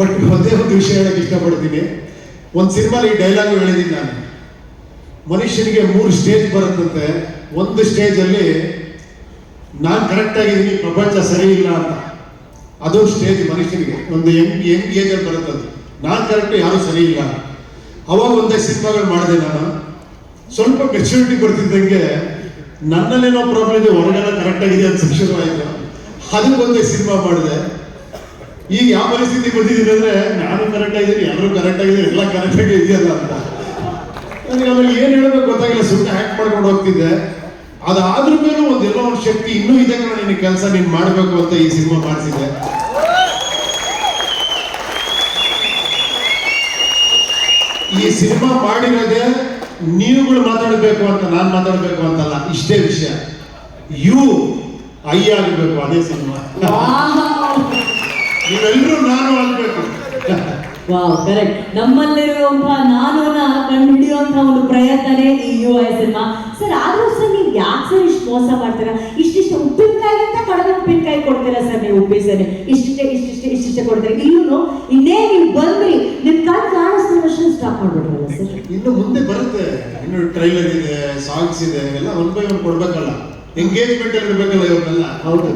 But ಒಂದೇ ಒಂದು ವಿಷಯ ಹೇಳಕ್ಕೆ ಇಷ್ಟಪಡ್ತೀನಿ. ಒಂದು ಸಿನಿಮಾಲಿ ಈ ಡೈಲಾಗ್ ಹೇಳಿದ್ದೀನಿ ನಾನು. ಮನುಷ್ಯನಿಗೆ ಮೂರು ಸ್ಟೇಜ್ ಬರುತ್ತಂತೆ. ಒಂದು ಸ್ಟೇಜಲ್ಲಿ ನಾನು ಕರೆಕ್ಟ್ ಆಗಿದ್ದೀನಿ, ಪ್ರಪಂಚ ಸರಿ ಇಲ್ಲ ಅಂತ. ಅದು ಸ್ಟೇಜ್ ಮನುಷ್ಯನಿಗೆ. ಒಂದು ಯಂಗ್ ಯಂಗ್ ಏಜಲ್ಲಿ ಬರುತ್ತದು ನಾನು ಕರೆಕ್ಟ್ ಯಾರೂ ಸರಿ ಇಲ್ಲ. ಅವಾಗ ಒಂದೇ ಸಿನಿಮಾಗಳು ಮಾಡಿದೆ ನಾನು. ಸ್ವಲ್ಪ ಮೆಚುರಿಟಿ ಬರ್ತಿದ್ದಂಗೆ ನನ್ನಲ್ಲೇನೋ ಪ್ರಾಬ್ಲಮ್ ಇದೆ ಹೊರಗೆಲ್ಲ ಕರೆಕ್ಟ್ ಆಗಿದೆ ಅಂತ ಶುರುವಾಯಿತು. ಅದಕ್ಕೆ ಒಂದೇ ಸಿನಿಮಾ ಮಾಡಿದೆ. ಈಗ ಯಾವ ಪರಿಸ್ಥಿತಿ ಬಂದಿದ್ದೀನಿ ಅಂದ್ರೆ, ನಾನು ಕರೆಕ್ಟ್ ಆಗಿದ್ದೀನಿ, ಎಲ್ಲರೂ ಕರೆಕ್ಟ್ ಆಗಿದ್ದೀನಿ ಎಲ್ಲ ಕರೆಕ್ಟ್ ಆಗಿ ಇದೆಯಲ್ಲ ಅಂತ. ನನಗೆ ಆಮೇಲೆ ಏನು ಹೇಳಬೇಕು ಗೊತ್ತಾಗಿಲ್ಲ ಸುಮ್ಮನೆ ಹ್ಯಾಕ್ ಮಾಡ್ಕೊಂಡು ಹೋಗ್ತಿದ್ದೆ. ಅದಾದ್ರ ಮೇಲೂ ಒಂದು ಎಲ್ಲೋ ಒಂದು ಶಕ್ತಿ ಇನ್ನೂ ಇದೆ ಕಣ ನಿನ್ನ ಕೆಲಸ ನೀನು ಮಾಡಬೇಕು ಅಂತ ಈ ಸಿನಿಮಾ ಮಾಡಿಸಿದ್ದೆ ಈ ಸಿನಿಮಾ ಮಾಡಿರೋದೆ ನೀವುಗಳು ಮಾತಾಡಬೇಕು ಅಂತ, ನಾನು ಮಾತಾಡಬೇಕು ಅಂತಲ್ಲ, ಇಷ್ಟೇ ವಿಷಯ. ಯು ಐ ಆಗಬೇಕು ಅದೇ ಸಿನಿಮಾ. ನೀವೆಲ್ಲರೂ ನಾನು ಆಗ್ಬೇಕು. ವಾವ್ ಕರೆಕ್ಟ್ ನಮ್ಮಲ್ಲಿರುವಂತಹ ನಾನು ಕಂಡುಹಿಡಿಯುವಂತಹ ಒಂದು ಪ್ರಯತ್ನನೇ ಈ ಯು ಐ ಸಿನಿಮಾ. ಸರ್ ಆದ್ರೂ ಸರ್ ನೀವು ಯಾಕೆ ಸರ್ ಇಷ್ಟು ಮೋಸ ಮಾಡ್ತೀರಾ? ಇಷ್ಟಿಷ್ಟು ಉಪ್ಪಿನಕಾಯಿ ಅಂತ ಕಳೆದ ಉಪ್ಪಿನಕಾಯಿ ಕೊಡ್ತೀರಾ ಸರ್ ನೀವು ಉಪ್ಪಿ ಸರ್? ಇಷ್ಟಿಷ್ಟೇ ಇಷ್ಟಿಷ್ಟೇ ಇಷ್ಟಿಷ್ಟೇ ಕೊಡ್ತೀರಾ? ಇಲ್ಲೂ ಇನ್ನೇ ನೀವು ಬಂದ್ರಿ ನಿಮ್ ಕಾಲ ಕಾಣಿಸ್ತಾ ವರ್ಷ ಸ್ಟಾಪ್ ಮಾಡ್ಬಿಡ್ರಲ್ಲ ಸರ್ ಇನ್ನು ಮುಂದೆ ಬರುತ್ತೆ. ಇನ್ನು ಟ್ರೈಲರ್ ಇದೆ ಸಾಂಗ್ಸ್ ಇದೆ ಎಲ್ಲ ಒನ್ ಬೈ ಒನ್ ಕೊಡ್ಬೇಕಲ್ಲ. ಎಂಗೇಜ್ಮೆಂಟ್ ಅಲ್ಲಿ ಇರ್ಬೇಕಲ್ಲ ಇವನ್ನೆಲ್ಲ ಹೌದು.